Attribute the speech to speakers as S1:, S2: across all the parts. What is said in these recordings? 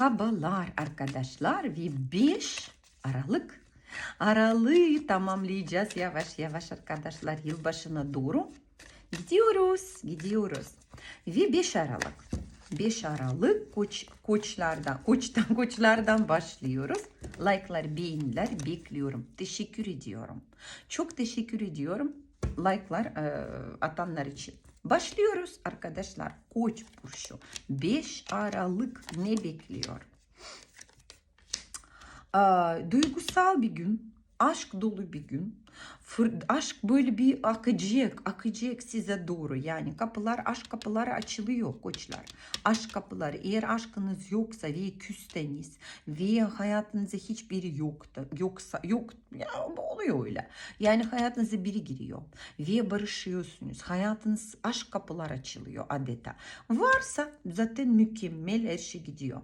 S1: Merhabalar arkadaşlar ve 5 Aralık. Aralığı tamamlayacağız yavaş yavaş arkadaşlar yılbaşına doğru. Gidiyoruz, gidiyoruz. Ve 5 Aralık. 5 Aralık koç, koçlardan, koçtan koçlardan başlıyoruz. Like'lar, beğeniler bekliyorum. Teşekkür ediyorum. Çok teşekkür ediyorum like'lar e, atanlar için. Başlıyoruz arkadaşlar. Koç burcu. 5 Aralık ne bekliyor? Duygusal bir gün, aşk dolu bir gün. Aşk böyle bir akacak, akacak size doğru. Yani kapılar, aşk kapıları açılıyor koçlar. Aşk kapıları. Eğer aşkınız yoksa ve küsteniz ve hayatınızda hiçbiri yoktu, yoksa yok ya oluyor öyle. Yani hayatınıza biri giriyor ve barışıyorsunuz. Hayatınız aşk kapılar açılıyor adeta. Varsa zaten mükemmel her şey gidiyor.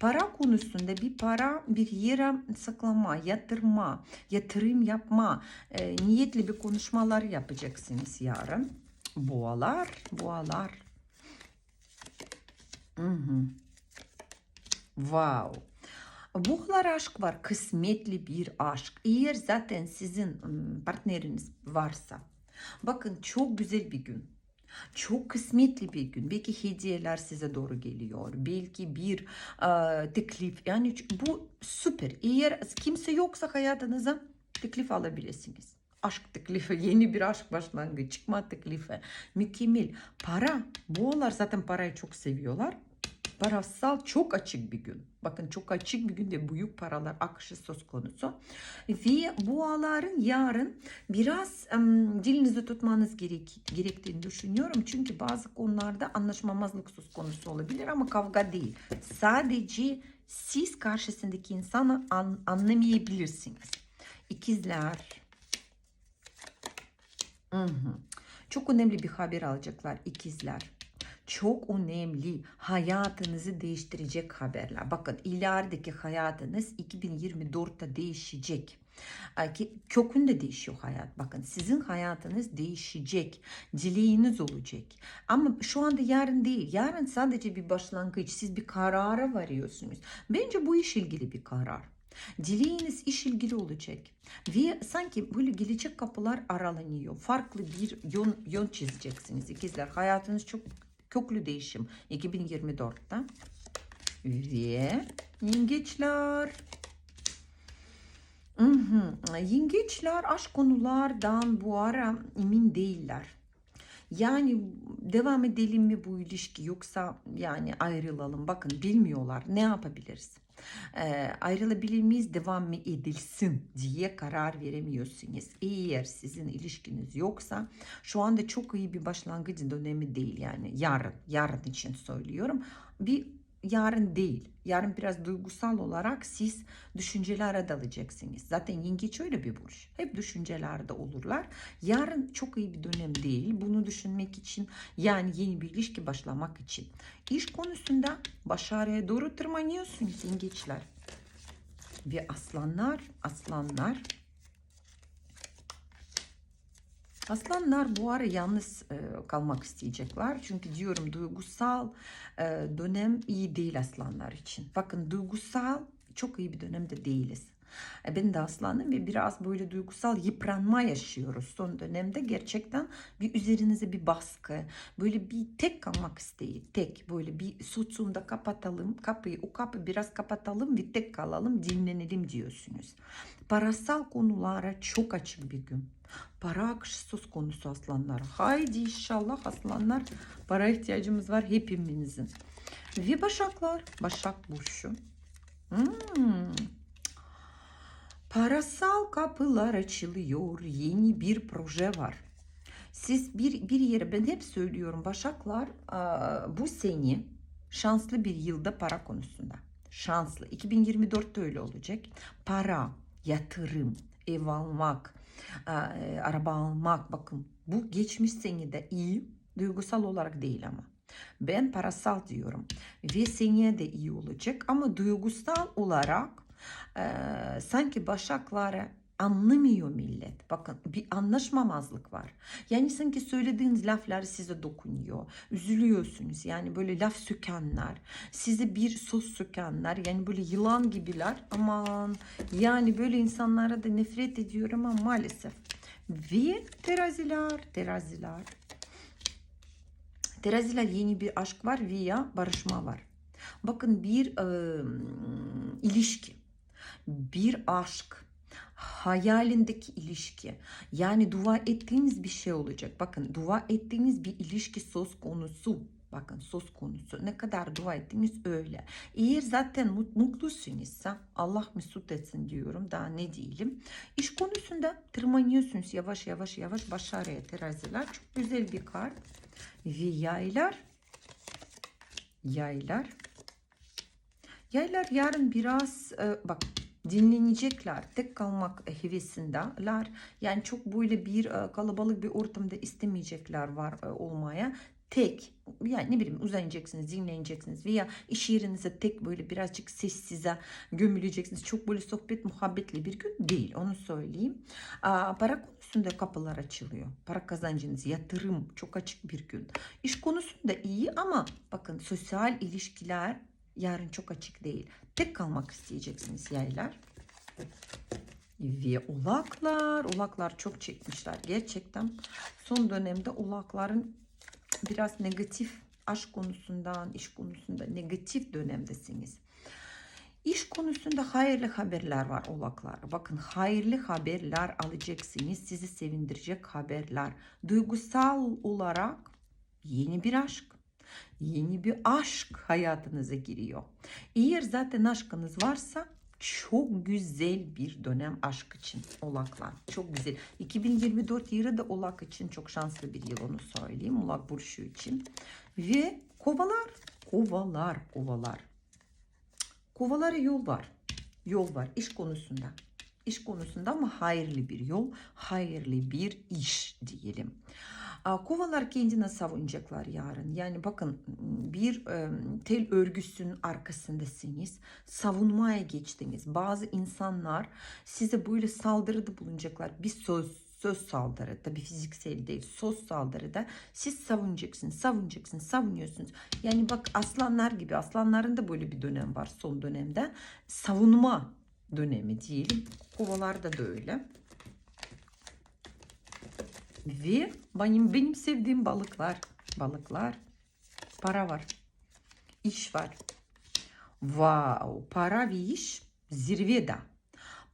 S1: Para konusunda bir para bir yere saklama, yatırma, yatırım yapma, e, niyetli bir konuşmalar yapacaksınız yarın. Boğalar, boğalar. Hı hı. Wow. Boğalar aşk var, kısmetli bir aşk. Eğer zaten sizin ım, partneriniz varsa, bakın çok güzel bir gün. Çok kısmetli bir gün. Belki hediyeler size doğru geliyor. Belki bir e, teklif. Yani bu süper. Eğer kimse yoksa hayatınıza teklif alabilirsiniz. Aşk teklifi, yeni bir aşk başlangıcı, çıkma teklifi. Mükemmel. Para. Boğalar zaten parayı çok seviyorlar. Parasal çok açık bir gün. Bakın çok açık bir günde büyük paralar akışı söz konusu. Ve boğaların yarın biraz um, dilinizi tutmanız gerek, gerektiğini düşünüyorum. Çünkü bazı konularda anlaşmamazlık söz konusu olabilir ama kavga değil. Sadece siz karşısındaki insanı an, anlamayabilirsiniz. İkizler. Hı hı. Çok önemli bir haber alacaklar ikizler çok önemli hayatınızı değiştirecek haberler. Bakın ilerideki hayatınız 2024'te değişecek. Kökünde değişiyor hayat. Bakın sizin hayatınız değişecek. Dileğiniz olacak. Ama şu anda yarın değil. Yarın sadece bir başlangıç. Siz bir karara varıyorsunuz. Bence bu iş ilgili bir karar. Dileğiniz iş ilgili olacak. Ve sanki böyle gelecek kapılar aralanıyor. Farklı bir yön, yön çizeceksiniz ikizler. Hayatınız çok köklü değişim 2024'te. Ve yengeçler. Yengeçler aşk konulardan bu ara emin değiller. Yani devam edelim mi bu ilişki yoksa yani ayrılalım. Bakın bilmiyorlar ne yapabiliriz. E, ayrılabilir miyiz devam mı edilsin diye karar veremiyorsunuz. Eğer sizin ilişkiniz yoksa şu anda çok iyi bir başlangıç dönemi değil yani yarın yarın için söylüyorum. Bir yarın değil. Yarın biraz duygusal olarak siz düşüncelere dalacaksınız. Zaten yengeç öyle bir burç. Hep düşüncelerde olurlar. Yarın çok iyi bir dönem değil. Bunu düşünmek için yani yeni bir ilişki başlamak için. İş konusunda başarıya doğru tırmanıyorsunuz yengeçler. Ve aslanlar, aslanlar Aslanlar bu ara yalnız e, kalmak isteyecekler. Çünkü diyorum duygusal e, dönem iyi değil aslanlar için. Bakın duygusal çok iyi bir dönemde değiliz. E, ben de aslanım ve biraz böyle duygusal yıpranma yaşıyoruz son dönemde. Gerçekten bir üzerinize bir baskı, böyle bir tek kalmak isteği, tek böyle bir suçunda kapatalım, kapıyı o kapı biraz kapatalım ve tek kalalım, dinlenelim diyorsunuz. Parasal konulara çok açık bir gün. Para akışı söz konusu aslanlar. Haydi inşallah aslanlar para ihtiyacımız var hepimizin. Ve başaklar. Başak burcu. Hmm. Parasal kapılar açılıyor. Yeni bir proje var. Siz bir, bir yere ben hep söylüyorum Başaklar bu sene şanslı bir yılda para konusunda. Şanslı. 2024'te öyle olacak. Para, yatırım, ev almak, araba almak bakın bu geçmiş senede iyi duygusal olarak değil ama. Ben parasal diyorum ve seneye de iyi olacak ama duygusal olarak e, sanki başaklara anlamıyor millet. Bakın bir anlaşmamazlık var. Yani sanki söylediğiniz laflar size dokunuyor. Üzülüyorsunuz. Yani böyle laf sökenler. Size bir söz sökenler. Yani böyle yılan gibiler. Aman yani böyle insanlara da nefret ediyorum ama maalesef. Ve teraziler, teraziler. Teraziler yeni bir aşk var veya barışma var. Bakın bir e, ilişki, bir aşk, hayalindeki ilişki. Yani dua ettiğiniz bir şey olacak. Bakın dua ettiğiniz bir ilişki söz konusu. Bakın söz konusu. Ne kadar dua ettiğiniz öyle. Eğer zaten mut- mutlusunuzsa Allah mesut etsin diyorum. Daha ne diyelim. İş konusunda tırmanıyorsunuz yavaş yavaş yavaş başarıya teraziler. Çok güzel bir kart. Ve yaylar. Yaylar. Yaylar yarın biraz e, bak dinlenecekler. Tek kalmak hevesindeler. Yani çok böyle bir e, kalabalık bir ortamda istemeyecekler var e, olmaya. Tek yani ne bileyim uzanacaksınız, dinleneceksiniz veya iş yerinize tek böyle birazcık sessize gömüleceksiniz. Çok böyle sohbet muhabbetli bir gün değil onu söyleyeyim. Aa, para konusunda kapılar açılıyor. Para kazancınız, yatırım çok açık bir gün. İş konusunda iyi ama bakın sosyal ilişkiler yarın çok açık değil. Tek kalmak isteyeceksiniz yaylar. Ve ulaklar, ulaklar çok çekmişler. Gerçekten son dönemde ulakların biraz negatif aşk konusundan, iş konusunda negatif dönemdesiniz. İş konusunda hayırlı haberler var oğlaklar. Bakın hayırlı haberler alacaksınız. Sizi sevindirecek haberler. Duygusal olarak yeni bir aşk. Yeni bir aşk hayatınıza giriyor. Eğer zaten aşkınız varsa çok güzel bir dönem aşk için Oğlaklar. Çok güzel. 2024 yılı da Oğlak için çok şanslı bir yıl onu söyleyeyim. Oğlak Burcu için. Ve kovalar, kovalar, kovalar. Kovalara yol var. Yol var iş konusunda. İş konusunda ama hayırlı bir yol, hayırlı bir iş diyelim. Kovalar kendine savunacaklar yarın. Yani bakın bir tel örgüsünün arkasındasınız. Savunmaya geçtiniz. Bazı insanlar size böyle saldırıda bulunacaklar. Bir söz söz saldırı tabii fiziksel değil söz saldırıda siz savunacaksınız savunacaksınız savunuyorsunuz yani bak aslanlar gibi aslanların da böyle bir dönem var son dönemde savunma dönemi diyelim. Kovalarda da öyle. Ve benim, benim sevdiğim balıklar balıklar para var. İş var. Wow para ve iş zirvede.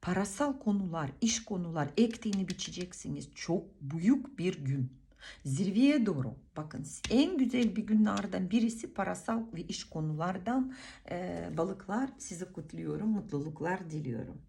S1: Parasal konular, iş konular ektiğini biçeceksiniz. Çok büyük bir gün. Zirveye doğru. Bakın en güzel bir günlerden birisi parasal ve iş konulardan e, balıklar. Sizi kutluyorum. Mutluluklar diliyorum.